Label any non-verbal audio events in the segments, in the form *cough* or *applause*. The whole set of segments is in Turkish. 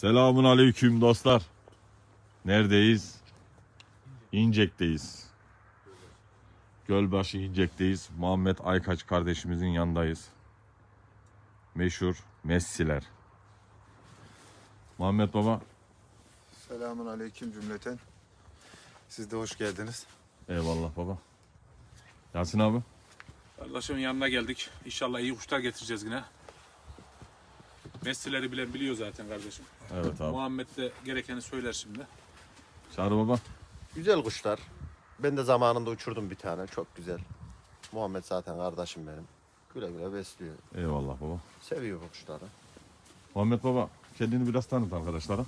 Selamun aleyküm dostlar. Neredeyiz? İncek'teyiz. Gölbaşı İncek'teyiz. Muhammed Aykaç kardeşimizin yanındayız. Meşhur Messiler. Muhammed Baba Selamun aleyküm cümleten. Siz de hoş geldiniz. eyvallah baba. Yasin abi Kardeşimin yanına geldik. İnşallah iyi kuşlar getireceğiz yine. Messileri bilen biliyor zaten kardeşim. evet abi. Muhammed de gerekeni söyler şimdi. Çağrı baba Güzel kuşlar. Ben de zamanında uçurdum bir tane. Çok güzel. Muhammed zaten kardeşim benim. Güle güle besliyor. eyvallah baba. Seviyor bu kuşları. Muhammed Baba kendini biraz tanıt arkadaşlara.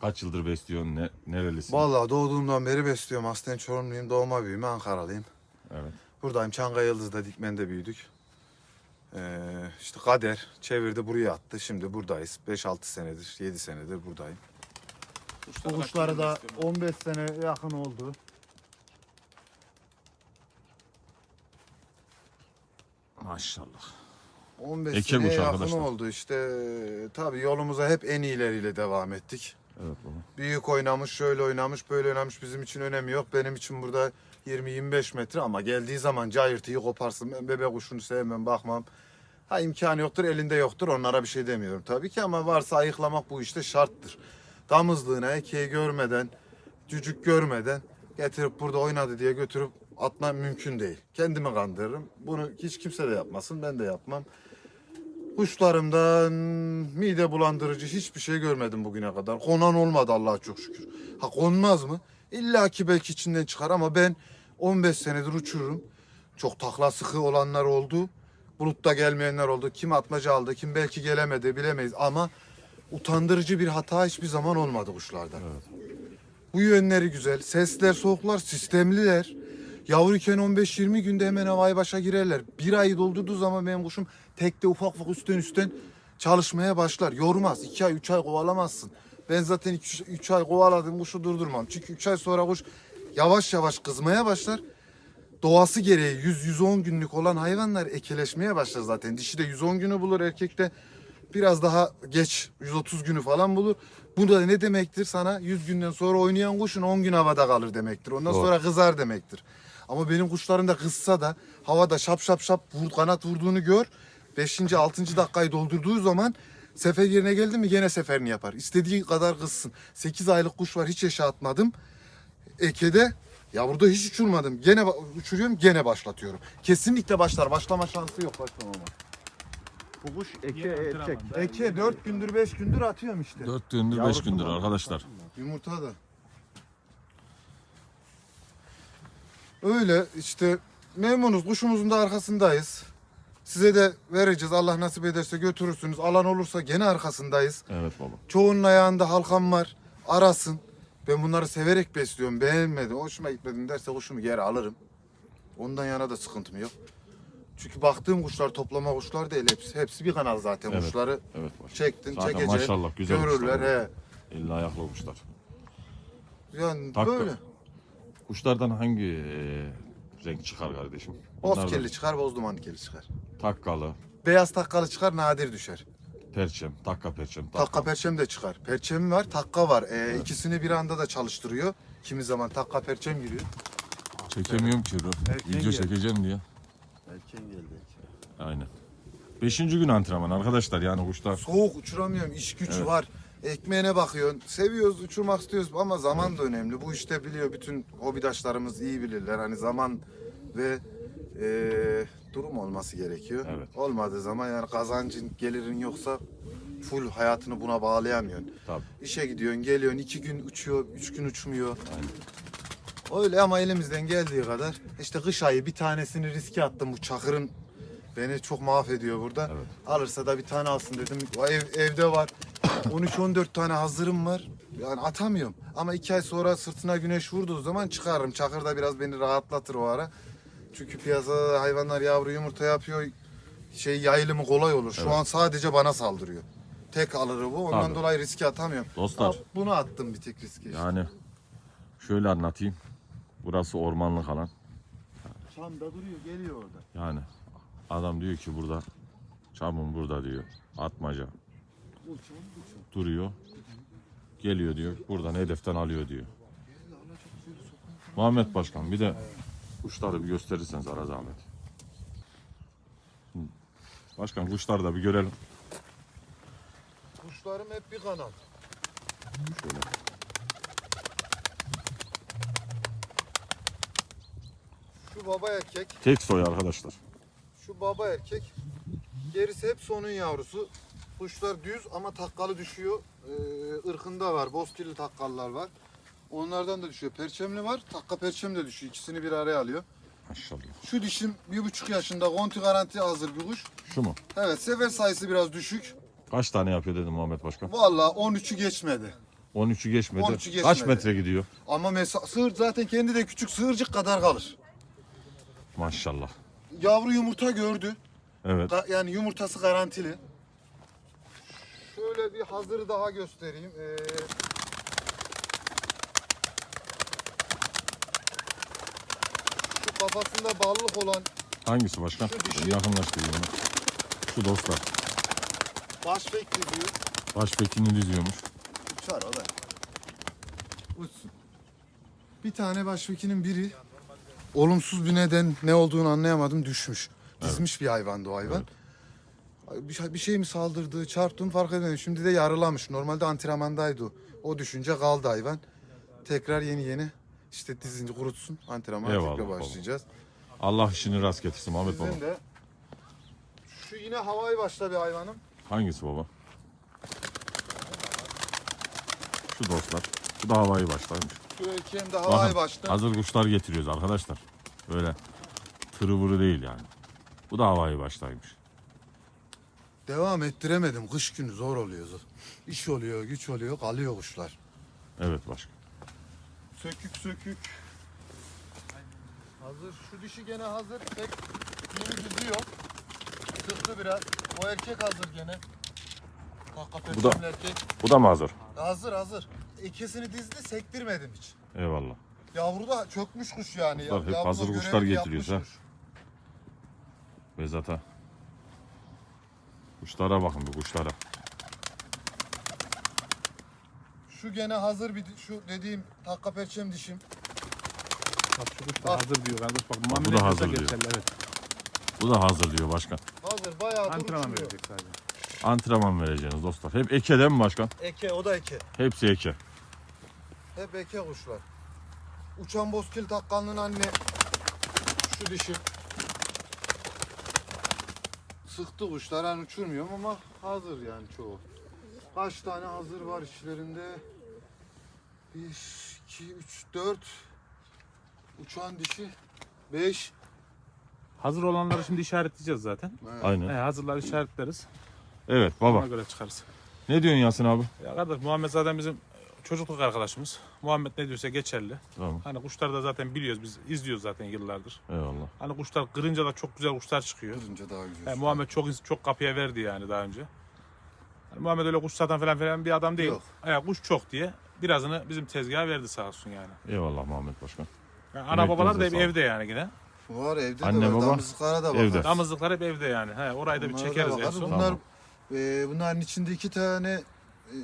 Kaç yıldır besliyorsun? Ne, nerelisin? Vallahi doğduğumdan beri besliyorum. Aslen Çorumluyum. Doğma büyüme Ankaralıyım. Evet. Buradayım. Çankaya Yıldız'da Dikmen'de büyüdük. Ee, işte kader çevirdi buraya attı. Şimdi buradayız. 5-6 senedir, 7 senedir buradayım. Kuşları da kaçırmak 15 sene yakın oldu. Maşallah. 15 Eke sene kuş yakın arkadaşlar. oldu işte. Tabii yolumuza hep en iyileriyle devam ettik. Evet baba. Büyük oynamış, şöyle oynamış, böyle oynamış bizim için önemi yok. Benim için burada 20-25 metre ama geldiği zaman cayırtıyı koparsın. Ben bebek kuşunu sevmem, bakmam. Ha imkanı yoktur, elinde yoktur. Onlara bir şey demiyorum tabii ki ama varsa ayıklamak bu işte şarttır. Damızlığına ekeği görmeden, cücük görmeden getirip burada oynadı diye götürüp atmam mümkün değil. Kendimi kandırırım. Bunu hiç kimse de yapmasın, ben de yapmam. Kuşlarımdan mide bulandırıcı hiçbir şey görmedim bugüne kadar. Konan olmadı Allah'a çok şükür. Ha konmaz mı? İlla ki belki içinden çıkar ama ben 15 senedir uçururum. Çok takla sıkı olanlar oldu. Bulutta gelmeyenler oldu. Kim atmaca aldı, kim belki gelemedi bilemeyiz. Ama utandırıcı bir hata hiçbir zaman olmadı kuşlarda. Bu yönleri güzel. Sesler soğuklar, sistemliler. Yavruyken 15-20 günde hemen havaya başa girerler. Bir ayı doldurduğu zaman benim kuşum tekte ufak ufak üstten üstten çalışmaya başlar. Yormaz. 2 ay 3 ay kovalamazsın. Ben zaten 3 ay kovaladım kuşu durdurmam. Çünkü 3 ay sonra kuş yavaş yavaş kızmaya başlar. Doğası gereği 100-110 günlük olan hayvanlar ekeleşmeye başlar zaten. Dişi de 110 günü bulur erkekte biraz daha geç 130 günü falan bulur. Bu da ne demektir sana? 100 günden sonra oynayan kuşun 10 gün havada kalır demektir. Ondan Doğru. sonra kızar demektir. Ama benim kuşlarım da kızsa da havada şap şap şap vur, kanat vurduğunu gör. 5. 6. dakikayı doldurduğu zaman sefer yerine geldi mi gene seferini yapar. İstediği kadar kızsın. 8 aylık kuş var hiç yaşatmadım. Eke'de ya burada hiç uçurmadım. Gene uçuruyorum gene başlatıyorum. Kesinlikle başlar. Başlama şansı yok başlamama. Bu kuş eke erkek. Eke 4 gündür 5 gündür atıyorum işte. 4 gündür 5 Yavrusu gündür arkadaşlar. Yumurta da. Öyle işte memnunuz. Kuşumuzun da arkasındayız. Size de vereceğiz. Allah nasip ederse götürürsünüz. Alan olursa gene arkasındayız. Evet baba. Çoğunun ayağında halkam var. Arasın. Ben bunları severek besliyorum. Beğenmedim, hoşuma gitmedi derse kuşumu geri alırım. Ondan yana da sıkıntım yok. Çünkü baktığım kuşlar toplama kuşlar değil hepsi. Hepsi bir kanal zaten Evet. kuşları. Evet baba. Çektin, Zaten çekeceksin. maşallah güzel Görürler. kuşlar. He. Elli ayaklı kuşlar. Yani Takla. böyle. Kuşlardan hangi e, renk çıkar kardeşim? Boz Bunlardan kelli çıkar, boz dumanlı kelli çıkar. Takkalı, Beyaz takkalı çıkar, nadir düşer. Perçem, takka perçem. Takka perçem de çıkar. Perçem var, takka var. Ee, İkisini bir anda da çalıştırıyor. Kimi zaman takka perçem giriyor. Çekemiyorum ki. Erken Video çekeceğim diye. Erken geldi. Aynen. Beşinci gün antrenman arkadaşlar yani kuşlar. Soğuk uçuramıyorum, iş güç Evet. var. Ekmeğine bakıyorsun. Seviyoruz, uçurmak istiyoruz ama zaman da önemli. Bu işte biliyor bütün hobidaşlarımız iyi bilirler. Hani zaman ve eee, durum olması gerekiyor. Evet. Olmadığı zaman yani kazancın, gelirin yoksa full hayatını buna bağlayamıyorsun. Tabii. İşe gidiyorsun, geliyorsun, iki gün uçuyor, üç gün uçmuyor. Aynen. Öyle ama elimizden geldiği kadar. işte kış ayı bir tanesini riske attım bu çakırın. Beni çok mahvediyor burada. Evet. Alırsa da bir tane alsın dedim. O ev, evde var. *coughs* 13-14 tane hazırım var. Yani atamıyorum. Ama iki ay sonra sırtına güneş vurduğu zaman çıkarırım. Çakır da biraz beni rahatlatır o ara. Çünkü piyasada hayvanlar yavru yumurta yapıyor. Şey yayılımı kolay olur. Şu Evet. an sadece bana saldırıyor. Tek alırı bu. Ondan Tabii. dolayı riske atamıyorum. Dostlar. Al, Bunu attım bir tek riske. işte. Yani şöyle anlatayım. Burası ormanlık alan. Çamda duruyor, geliyor orada. Yani adam diyor ki burada çamın burada diyor. Atmaca. Duruyor. Geliyor diyor. Buradan hedeften alıyor diyor. Muhammed Başkan bir de kuşları bir gösterirseniz ara zahmet. Başkan kuşları da bir görelim. Kuşlarım hep bir kanat. Şöyle. Şu baba erkek, Tek soy arkadaşlar. şu baba erkek. Gerisi hep sonun yavrusu. Kuşlar düz ama takkalı düşüyor. Ee, ırkında var, bozkirli takkallar var. Onlardan da düşüyor. Perçemli var, takka perçem de düşüyor. İkisini bir araya alıyor. Maşallah. Şu dişim bir buçuk yaşında konti garanti hazır bir kuş. Şu mu? Evet sefer sayısı biraz düşük. Kaç tane yapıyor dedim Muhammed Başkan? Vallahi 13'ü geçmedi. 13'ü geçmedi. 13'ü geçmedi. Kaç metre gidiyor? Ama mesa sığır zaten kendi de küçük sığırcık kadar kalır. Maşallah. Yavru yumurta gördü. Evet. Ga- Yani yumurtası garantili. Şöyle bir hazırı daha göstereyim. Ee, kafasında ballık olan Hangisi başkan? Şu dişi. Yakınlaştırayım onu. Şu dostlar. baş bekliyor. Başbekini diziyormuş. Uçar o da. Uçsun. Bir tane başvekinin biri olumsuz bir neden ne olduğunu anlayamadım düşmüş. Dizmiş bir hayvandı o hayvan. Bir, şey- bir şey mi saldırdı, çarptım fark edemedim. Şimdi de yarılamış. Normalde antrenmandaydı o. O düşünce kaldı hayvan. Tekrar yeni yeni işte dizince kurutsun. Antrenmana Eyvallah tekrar baba. başlayacağız. Allah işini rast getirsin Muhammed baba. De şu yine havai başta bir hayvanım. Hangisi baba? Şu dostlar. Bu da havayı başlarmış. Şu erkeğim de havai Bakın, başta. hazır kuşlar getiriyoruz arkadaşlar. Böyle tırı vırı değil yani. Bu da havayı başlaymış. Devam ettiremedim. Kış günü zor oluyor. İş oluyor, güç oluyor, kalıyor kuşlar. Evet başkan. Sökük sökük. Hazır. Şu dişi gene hazır. Pek yeni diziyor. Sıktı biraz. O erkek hazır gene. Hakikaten Bu da- erkek. Bu da mı hazır? Hazır hazır. İkisini dizdi sektirmedim hiç. Eyvallah. Yavru da çökmüş kuş yani. Kuşlar hep Yavru da hazır görevini kuşlar getiriyoruz ha. kuş. Bezata. Kuşlara bakın bir kuşlara. Şu gene hazır bir şu dediğim takka perçem dişim. Bak şu kuş da hazır diyor kardeş. Bak bu Muhammed da Ekrem'e hazır diyor. geçerli, Evet. Bu da hazır diyor başkan. Hazır bayağı Antrenman duruyor. verecek sadece. Antrenman vereceğiniz dostlar. Hep eke değil mi başkan? Eke o da eke. Hepsi eke. Hep eke kuşlar. Uçan bozkil takkanlının anne şu dişi. Sıktı kuşlar hani uçurmuyorum ama hazır yani çoğu. Kaç tane hazır var içlerinde? 1, 2, 3, 4 uçan dişi 5 Hazır olanları şimdi işaretleyeceğiz zaten. Aynen. He, hazırları işaretleriz. Evet Ona baba. göre çıkarız. Ne diyorsun Yasin abi? Ya kardeş Muhammed zaten bizim çocukluk arkadaşımız. Muhammed ne diyorsa geçerli. Tamam. Hani kuşları da zaten biliyoruz biz izliyoruz zaten yıllardır. Eyvallah. Hani kuşlar kırınca da çok güzel kuşlar çıkıyor. Kırınca daha güzel. He, Muhammed çok çok kapıya verdi yani daha önce. Hani Muhammed öyle kuş satan falan filan bir adam değil. Yok. Ya kuş çok diye birazını bizim tezgaha verdi sağ olsun yani. Eyvallah Muhammed Başkan. Yani ana babalar da hep evde yani yine. Var evde Anne, de var. baba, Damızlıklara da bakar. evde. Damızlıklar hep evde yani. He, orayı da bir Bunlara da çekeriz en son. Bunlar Tamam. e, bunların içinde iki tane e,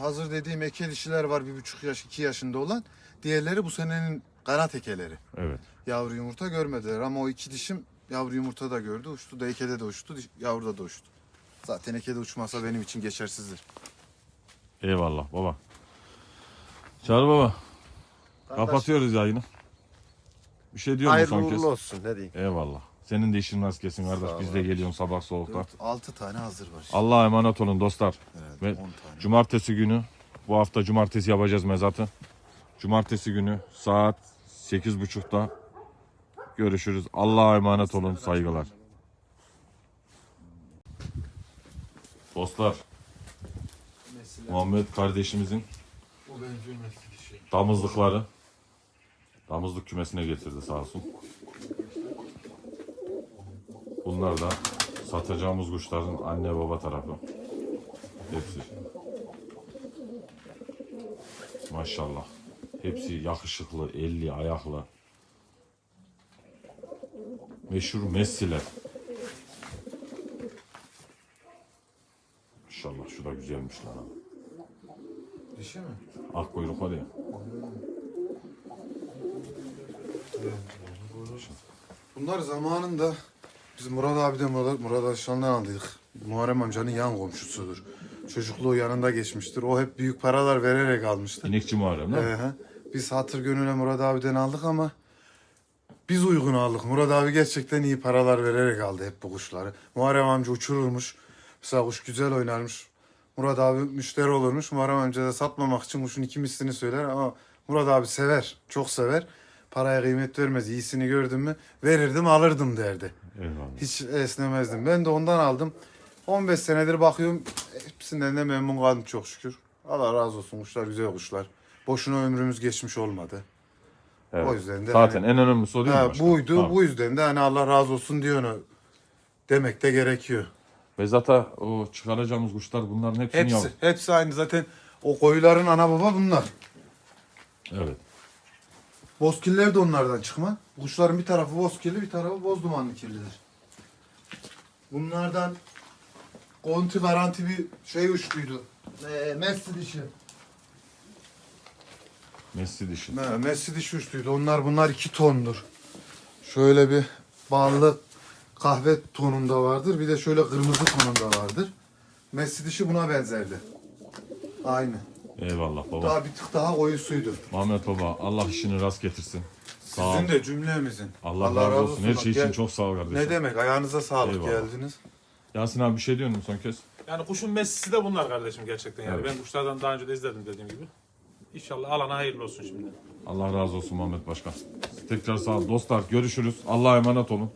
hazır dediğim eke dişiler var bir buçuk yaş iki yaşında olan. Diğerleri bu senenin kanat ekeleri. Evet. Yavru yumurta görmediler ama o iki dişim yavru yumurta da gördü. Uçtu da ekede de uçtu, diş- yavru da uçtu. Zaten ekede uçmasa benim için geçersizdir. Eyvallah baba. Çağrı baba. Kapatıyoruz yayını. Bir şey diyor musun Hayırlı son kez? uğurlu olsun ne diyeyim. Eyvallah. Senin de işin rast kesin kardeş. Sağ ol Biz de abi. geliyorsun sabah soğukta. Dört, altı tane hazır var. işte. Allah'a emanet olun dostlar. Herhalde Ve tane. cumartesi günü bu hafta cumartesi yapacağız mezatı. Cumartesi günü saat 8.30'da görüşürüz. Allah'a emanet olun. Saygılar. Dostlar, Muhammed kardeşimizin O damızlıkları damızlık kümesine getirdi sağ olsun. Bunlar da satacağımız kuşların anne baba tarafı. Hepsi. Maşallah. Hepsi yakışıklı, elli ayaklı. Meşhur Messi'ler. Maşallah şu da güzelmiş lan. Dişi mi? Ak kuyruk var ya. Bunlar zamanında biz Murat abiden Murat, Murat Aşlan'dan aldık. Muharrem amcanın yan komşusudur. Çocukluğu yanında geçmiştir. O hep büyük paralar vererek almıştır. İnekçi Muharrem değil mi? Ee, biz hatır gönüle Murat abiden aldık ama biz uygun aldık. Murat abi gerçekten iyi paralar vererek aldı hep bu kuşları. Muharrem amca uçururmuş. Mesela kuş güzel oynarmış. Murat abi müşteri olurmuş. Muharrem amca da satmamak için kuşun iki mislini söyler ama Murat abi sever. Çok sever. Paraya kıymet vermez. İyisini gördüm mü verirdim alırdım derdi. Eyvallah. Hiç esnemezdim. Ben de ondan aldım. 15 senedir bakıyorum. Hepsinden de memnun kaldım çok şükür. Allah razı olsun. Kuşlar güzel kuşlar. Boşuna ömrümüz geçmiş olmadı. Evet. O yüzden de Zaten hani- en önemlisi o değil mi buydu. Tamam. Bu yüzden de hani Allah razı olsun diyor. Demek de gerekiyor. Ve zaten o çıkaracağımız kuşlar bunların hepsini Hepsi, yavru. hepsi aynı zaten. O koyuların ana baba bunlar. Evet. Bozkiller de onlardan çıkma. Kuşların bir tarafı bozkirli, bir tarafı boz dumanlı kirlidir. Bunlardan konti garanti bir şey uçluydu. Ee, Messi dişi. Messi dişi. Ne, Messi dişi uçluydu. Onlar bunlar iki tondur. Şöyle bir ballı kahve tonunda vardır. Bir de şöyle kırmızı tonunda vardır. Messi dişi buna benzerdi. Aynı. Eyvallah baba. Daha bir tık daha koyusuydu. Muhammed baba Allah işini rast getirsin. Sağ ol. Sizin de cümlemizin. Allah, razı olsun. Her şey için gel- çok sağ ol kardeşim. Ne demek? Ayağınıza sağlık Eyvallah. geldiniz. Yasin abi bir şey diyor musun son kez? Yani kuşun Messi'si de bunlar kardeşim gerçekten yani. Evet. Ben kuşlardan daha önce de izledim dediğim gibi. İnşallah alana hayırlı olsun şimdi. Allah razı olsun Muhammed Başkan. Tekrar sağ ol. Dostlar görüşürüz. Allah'a emanet olun.